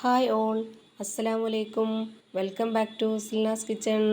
Hi all അസ്സലാമലൈക്കും welcome back to Silna's kitchen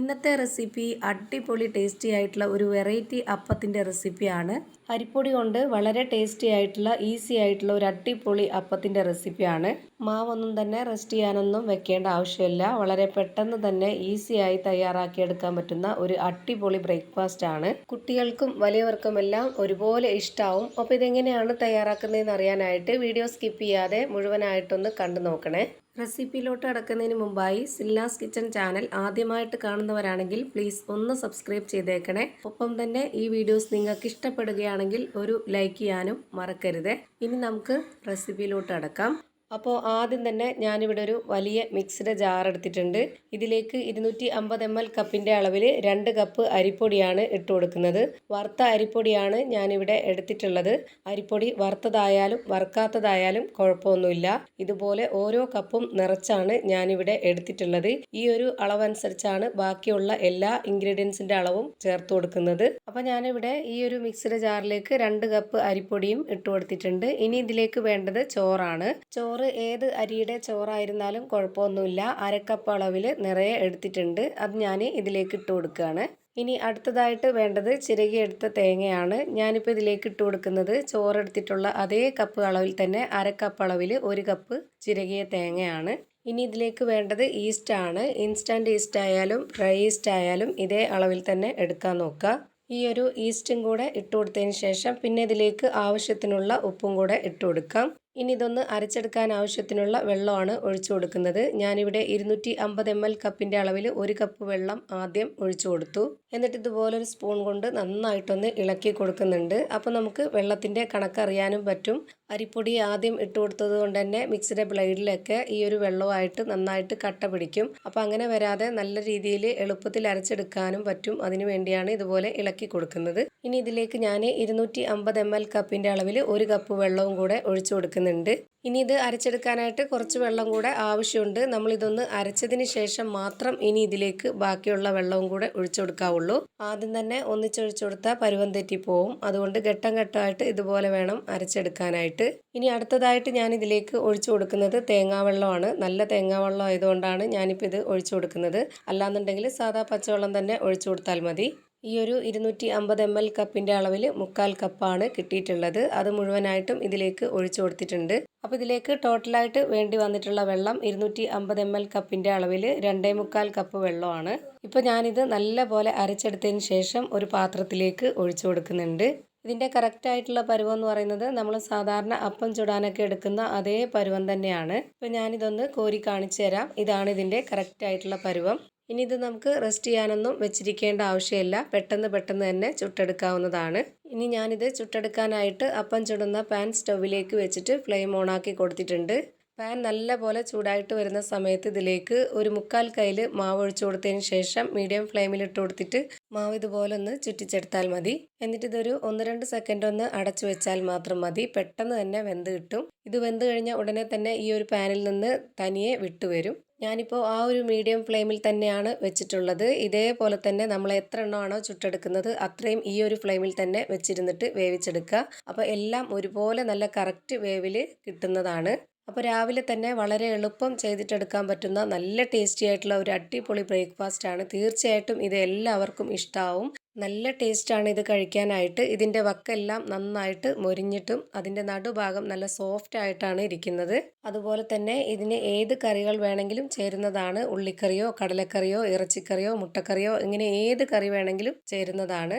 ഇന്നത്തെ recipe അടിപൊളി ടേസ്റ്റി ആയിട്ടുള്ള ഒരു വെറൈറ്റി അപ്പത്തിന്റെ റെസിപ്പിയാണ്. അരിപ്പൊടി കൊണ്ട് വളരെ ടേസ്റ്റി ആയിട്ടുള്ള ഈസി ആയിട്ടുള്ള ഒരു അടിപൊളി അപ്പത്തിന്റെ റെസിപ്പിയാണ്. മാവൊന്നും തന്നെ റെസ്റ്റ് ചെയ്യാനൊന്നും വെക്കേണ്ട ആവശ്യമില്ല. വളരെ പെട്ടെന്ന് തന്നെ ഈസി ആയി തയ്യാറാക്കിയെടുക്കാൻ പറ്റുന്ന ഒരു അടിപൊളി ബ്രേക്ക്ഫാസ്റ്റ് ആണ്. കുട്ടികൾക്കും വലിയവർക്കും എല്ലാം ഒരുപോലെ ഇഷ്ടമാവും അപ്പോൾ ഇതെങ്ങനെയാണ് തയ്യാറാക്കുന്നതെന്ന് അറിയാനായിട്ട് വീഡിയോ സ്കിപ്പ് ചെയ്യാതെ മുഴുവനായിട്ടൊന്ന് കണ്ടു നോക്കണേ. റെസിപ്പിയിലോട്ട് അടക്കുന്നതിന് മുമ്പായി സില്ലാസ് കിച്ചൺ ചാനൽ ആദ്യമായിട്ട് കാണുന്നവരാണെങ്കിൽ പ്ലീസ് ഒന്ന് സബ്സ്ക്രൈബ് ചെയ്തേക്കണേ. ഒപ്പം തന്നെ ഈ വീഡിയോസ് നിങ്ങൾക്ക് ഇഷ്ടപ്പെടുകയാണെങ്കിൽ ഒരു ലൈക്ക് ചെയ്യാനും മറക്കരുത്. ഇനി നമുക്ക് റെസിപ്പിയിലോട്ട് അടക്കാം. അപ്പോൾ ആദ്യം തന്നെ ഞാനിവിടെ ഒരു വലിയ മിക്സ്ഡ് ജാർ എടുത്തിട്ടുണ്ട്. ഇതിലേക്ക് ഇരുന്നൂറ്റി അമ്പത് എം എൽ കപ്പിന്റെ അളവിൽ രണ്ട് കപ്പ് അരിപ്പൊടിയാണ് ഇട്ട് കൊടുക്കുന്നത്. വറുത്ത അരിപ്പൊടിയാണ് ഞാനിവിടെ എടുത്തിട്ടുള്ളത്. അരിപ്പൊടി വറുത്തതായാലും വറുക്കാത്തതായാലും കുഴപ്പമൊന്നുമില്ല. ഇതുപോലെ ഓരോ കപ്പും നിറച്ചാണ് ഞാനിവിടെ എടുത്തിട്ടുള്ളത്. ഈ ഒരു അളവനുസരിച്ചാണ് ബാക്കിയുള്ള എല്ലാ ഇൻഗ്രീഡിയൻസിന്റെ അളവും ചേർത്ത് കൊടുക്കുന്നത്. അപ്പോൾ ഞാനിവിടെ ഈ ഒരു മിക്സ്ഡ് ജാറിലേക്ക് രണ്ട് കപ്പ് അരിപ്പൊടിയും ഇട്ട് കൊടുത്തിട്ടുണ്ട്. ഇനി ഇതിലേക്ക് വേണ്ടത് ചോറാണ്. ചോറ് ചോറ് ഏത് അരിയുടെ ചോറായിരുന്നാലും കുഴപ്പമൊന്നുമില്ല. അരക്കപ്പ് അളവിൽ നിറയെ എടുത്തിട്ടുണ്ട്. അത് ഞാൻ ഇതിലേക്ക് ഇട്ട് കൊടുക്കുകയാണ്. ഇനി അടുത്തതായിട്ട് വേണ്ടത് ചിരകിയെടുത്ത തേങ്ങയാണ്. ഞാനിപ്പോൾ ഇതിലേക്ക് ഇട്ട് കൊടുക്കുന്നത് ചോറെടുത്തിട്ടുള്ള അതേ കപ്പ് അളവിൽ തന്നെ അരക്കപ്പ് അളവിൽ ഒരു കപ്പ് ചിരകിയ തേങ്ങയാണ്. ഇനി ഇതിലേക്ക് വേണ്ടത് ഈസ്റ്റാണ് ഇൻസ്റ്റന്റ് ഈസ്റ്റ് ആയാലും ഡ്രൈ ഈസ്റ്റ് ആയാലും ഇതേ അളവിൽ തന്നെ എടുക്കാൻ നോക്കുക. ഈ ഒരു ഈസ്റ്റും കൂടെ ഇട്ട് കൊടുത്തതിന് ശേഷം പിന്നെ ഇതിലേക്ക് ആവശ്യത്തിനുള്ള ഉപ്പും കൂടെ ഇട്ട് കൊടുക്കാം. ഇനി ഇതൊന്ന് അരച്ചെടുക്കാൻ ആവശ്യത്തിനുള്ള വെള്ളമാണ് ഒഴിച്ചു കൊടുക്കുന്നത്. ഞാനിവിടെ ഇരുന്നൂറ്റി അമ്പത് എം എൽ കപ്പിന്റെ അളവിൽ ഒരു കപ്പ് വെള്ളം ആദ്യം ഒഴിച്ചു കൊടുത്തു. എന്നിട്ട് ഇതുപോലൊരു സ്പൂൺ കൊണ്ട് നന്നായിട്ടൊന്ന് ഇളക്കി കൊടുക്കുന്നുണ്ട്. അപ്പോൾ നമുക്ക് വെള്ളത്തിന്റെ കണക്കറിയാനും പറ്റും. അരിപ്പൊടി ആദ്യം ഇട്ട് കൊടുത്തത് കൊണ്ട് തന്നെ മിക്സിയുടെ ബ്ലേഡിലൊക്കെ ഈ ഒരു വെള്ളമായിട്ട് നന്നായിട്ട് കട്ട പിടിക്കും. അപ്പോൾ അങ്ങനെ വരാതെ നല്ല രീതിയിൽ എളുപ്പത്തിൽ അരച്ചെടുക്കാനും പറ്റും. അതിനു വേണ്ടിയാണ് ഇതുപോലെ ഇളക്കി കൊടുക്കുന്നത്. ഇനി ഇതിലേക്ക് ഞാൻ ഇരുന്നൂറ്റി അമ്പത് എം എൽ കപ്പിന്റെ അളവിൽ ഒരു കപ്പ് വെള്ളവും കൂടെ ഒഴിച്ചു കൊടുക്കുന്നത് എടുക്കുന്നുണ്ട് ഇനി ഇത് അരച്ചെടുക്കാനായിട്ട് കുറച്ച് വെള്ളം കൂടെ ആവശ്യമുണ്ട്. നമ്മളിതൊന്ന് അരച്ചതിന് ശേഷം മാത്രം ഇനി ഇതിലേക്ക് ബാക്കിയുള്ള വെള്ളവും കൂടെ ഒഴിച്ചു കൊടുക്കാവുള്ളൂ. ആദ്യം തന്നെ ഒന്നിച്ചൊഴിച്ചു കൊടുത്താൽ പരുവം തെറ്റിപ്പോവും. അതുകൊണ്ട് ഘട്ടം ഘട്ടമായിട്ട് ഇതുപോലെ വേണം അരച്ചെടുക്കാനായിട്ട്. ഇനി അടുത്തതായിട്ട് ഞാൻ ഇതിലേക്ക് ഒഴിച്ചു കൊടുക്കുന്നത് തേങ്ങാവെള്ളമാണ്. നല്ല തേങ്ങാവെള്ളം ആയതുകൊണ്ടാണ് ഞാനിപ്പോൾ ഇത് ഒഴിച്ചു കൊടുക്കുന്നത്. അല്ലാന്നുണ്ടെങ്കിൽ സാധാ പച്ചവെള്ളം തന്നെ ഒഴിച്ചു കൊടുത്താൽ മതി. ഈ ഒരു ഇരുന്നൂറ്റി അമ്പത് എം എൽ കപ്പിന്റെ അളവിൽ മുക്കാൽ കപ്പാണ് കിട്ടിയിട്ടുള്ളത്. അത് മുഴുവനായിട്ടും ഇതിലേക്ക് ഒഴിച്ചു കൊടുത്തിട്ടുണ്ട്. അപ്പോൾ ഇതിലേക്ക് ടോട്ടലായിട്ട് വേണ്ടി വന്നിട്ടുള്ള വെള്ളം ഇരുന്നൂറ്റി അമ്പത് എം എൽ കപ്പിന്റെ അളവിൽ രണ്ടേ മുക്കാൽ കപ്പ് വെള്ളമാണ്. ഇപ്പോൾ ഞാനിത് നല്ല പോലെ അരച്ചെടുത്തതിന് ശേഷം ഒരു പാത്രത്തിലേക്ക് ഒഴിച്ചു കൊടുക്കുന്നുണ്ട്. ഇതിന്റെ കറക്റ്റായിട്ടുള്ള പരുവം എന്ന് പറയുന്നത് നമ്മൾ സാധാരണ അപ്പം ചുടാനൊക്കെ എടുക്കുന്ന അതേ പരുവം തന്നെയാണ്. ഇപ്പോൾ ഞാനിതൊന്ന് കോരി കാണിച്ചു തരാം. ഇതാണ് ഇതിന്റെ കറക്റ്റായിട്ടുള്ള പരുവം. ഇനി ഇത് നമുക്ക് റെസ്റ്റ് ചെയ്യാനൊന്നും വെച്ചിരിക്കേണ്ട ആവശ്യമില്ല. പെട്ടെന്ന് പെട്ടെന്ന് തന്നെ ചുട്ടെടുക്കാവുന്നതാണ്. ഇനി ഞാനിത് ചുട്ടെടുക്കാനായിട്ട് അപ്പം ചുടുന്ന പാൻ സ്റ്റൗവിലേക്ക് വെച്ചിട്ട് ഫ്ലെയിം ഓണാക്കി കൊടുത്തിട്ടുണ്ട്. പാൻ നല്ല പോലെ ചൂടായിട്ട് വരുന്ന സമയത്ത് ഇതിലേക്ക് ഒരു മുക്കാൽ കയ്യിൽ മാവ് ഒഴിച്ചു കൊടുത്തതിന് ശേഷം മീഡിയം ഫ്ലെയിമിൽ ഇട്ട് കൊടുത്തിട്ട് മാവ് ഇതുപോലെ ഒന്ന് ചുറ്റിച്ചെടുത്താൽ മതി. എന്നിട്ട് ഇതൊരു ഒന്ന് രണ്ട് സെക്കൻഡ് ഒന്ന് അടച്ചു വെച്ചാൽ മാത്രം മതി. പെട്ടെന്ന് തന്നെ വെന്ത് കിട്ടും. ഇത് വെന്ത് കഴിഞ്ഞാൽ ഉടനെ തന്നെ ഈ ഒരു പാനിൽ നിന്ന് തനിയെ വിട്ടുവരും. ഞാനിപ്പോൾ ആ ഒരു മീഡിയം ഫ്ലെയിമിൽ തന്നെയാണ് വെച്ചിട്ടുള്ളത്. ഇതേപോലെ തന്നെ നമ്മൾ എത്ര എണ്ണമാണോ ചുട്ടെടുക്കുന്നത് അത്രയും ഈ ഒരു ഫ്ലെയിമിൽ തന്നെ വെച്ചിരുന്നിട്ട് വേവിച്ചെടുക്കുക. അപ്പോൾ എല്ലാം ഒരുപോലെ നല്ല കറക്റ്റ് വേവിൽ കിട്ടുന്നതാണ്. അപ്പോൾ രാവിലെ തന്നെ വളരെ എളുപ്പം ചെയ്തിട്ടെടുക്കാൻ പറ്റുന്ന നല്ല ടേസ്റ്റി ആയിട്ടുള്ള ഒരു അടിപൊളി ബ്രേക്ക്ഫാസ്റ്റ് ആണ്. തീർച്ചയായിട്ടും ഇത് എല്ലാവർക്കും ഇഷ്ടമാവും നല്ല ടേസ്റ്റാണ് ഇത് കഴിക്കാനായിട്ട്. ഇതിന്റെ വക്കെല്ലാം നന്നായിട്ട് മൊരിഞ്ഞിട്ടും അതിന്റെ നടുഭാഗം നല്ല സോഫ്റ്റ് ആയിട്ടാണ് ഇരിക്കുന്നത്. അതുപോലെ തന്നെ ഇതിന് ഏത് കറികൾ വേണമെങ്കിലും ചേരുന്നതാണ്. ഉള്ളിക്കറിയോ കടലക്കറിയോ ഇറച്ചിക്കറിയോ മുട്ടക്കറിയോ ഇങ്ങനെ ഏത് കറി വേണമെങ്കിലും ചേരുന്നതാണ്.